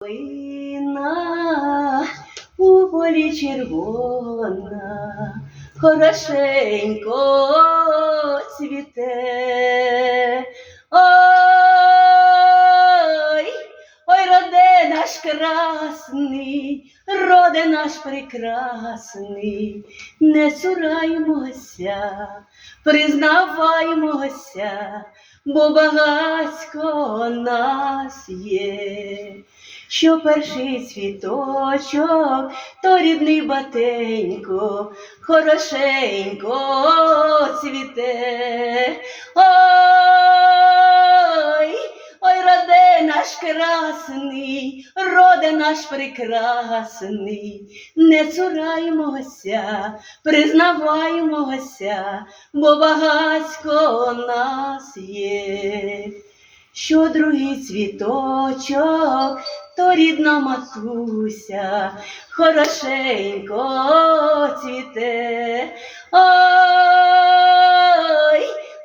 Лина у полі червона, хорошенько цвіте. Ой, ой, роде наш красний, роде наш прекрасний, не цураймося, признаваймося, бо багатько нас є. Що перший цвіточок, то рідний батенько, хорошенько цвіте. Ой, ой, роде наш красний, роде наш прекрасний, не цураймося, признаваймося, бо багатько нас є. Що другий цвіточок, то рідна матуся, хорошенько цвіте. Ой,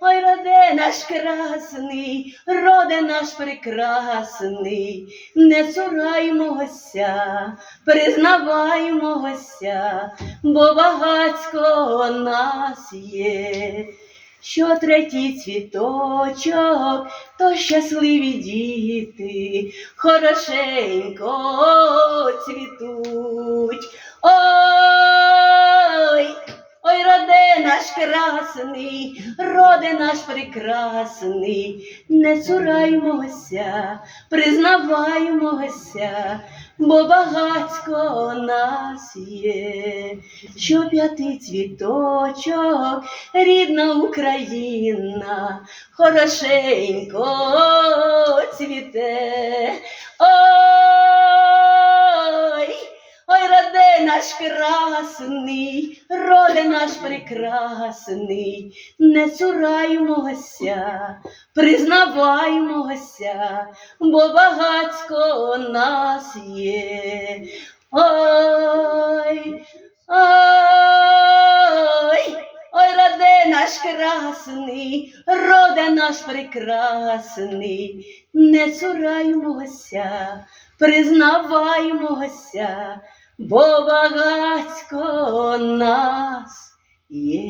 ой, роде наш красний, роде наш прекрасний, не цураймося, признаваймося, бо багатько нас є. Що третій цвіточок, то щасливі діти, хорошенько цвітуть. Наш красний, роде наш прекрасний, не цураймося, признаваймося, бо багатько нас є, що п'ятий цвіточок, рідна Україна, хорошенько цвіте. Ой, ой, роде наш красний, роде наш прекрасний, не цураймося, признаваймося, бо багатько нас є. Ой, ой, ой, роде наш красний, роде наш прекрасний, не цураймося, признаваймося, бо багатько нас є.